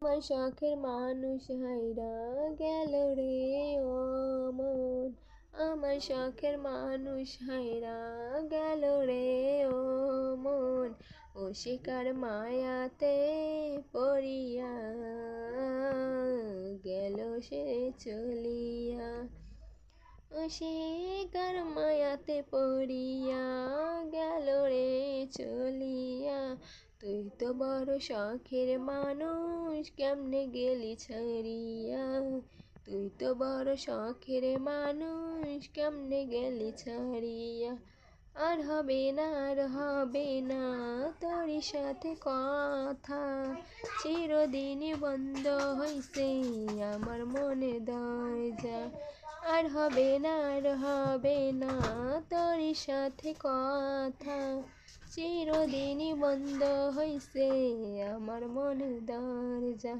আমার শখের মানুষ হাইরা গেল রে, ও মন। আমার শখের মানুষ হাইরা গেল রে, ও মন। ও শিকার মায়াতে পড়িয়া গেল সে চলিয়া। ও শিকার মায়াতে পড়িয়া গেল রে চলিয়া। তুই তো বড় শখের মানুষ, কেমনে গেলি ছাড়িয়া? তুই তো বড় শখের মানুষ, কেমনে গেলি ছাড়িয়া? আর হবে না, আর হবে না, তোর সাথে কথা চিরদিনই বন্ধ হইছে, আমার মনে দরজা। আর হবে না, আর হবে না। তোর সাথে কথা চিরদিনই বন্ধ হইছে আমার মনে দরজা।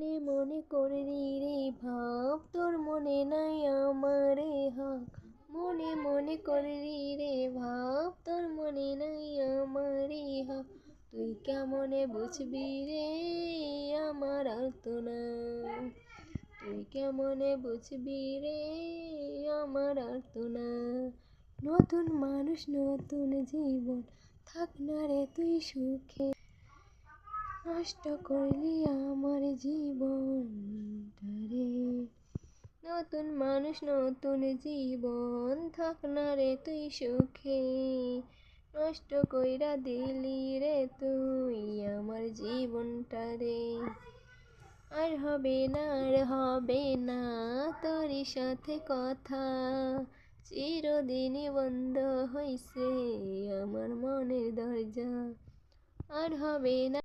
মনে মনে করলি রে ভাব, তোর মনে নাই আমারে হক। মনে মনে করলি রে ভাব, তোর মনে নাই আমারে হক। তুই কেমনে বুঝবি রে? আমার না। তুই কেমনে বুঝবি রে? আমার না। নতুন মানুষ, নতুন জীবন। থাক না রে তুই সুখে। নষ্ট করলি আমার জীবন রে। নতুন মানুষ, নতুন জীবন। থাক না রে তুই সুখে। নষ্ট কইরা দিলি রে তুই আমার জীবনটা রে। আর হবে না, আর হবে না। তোর সাথে কথা চিরদিনই বন্ধ হয়েছে আমার মনের দরজা। আর হবে না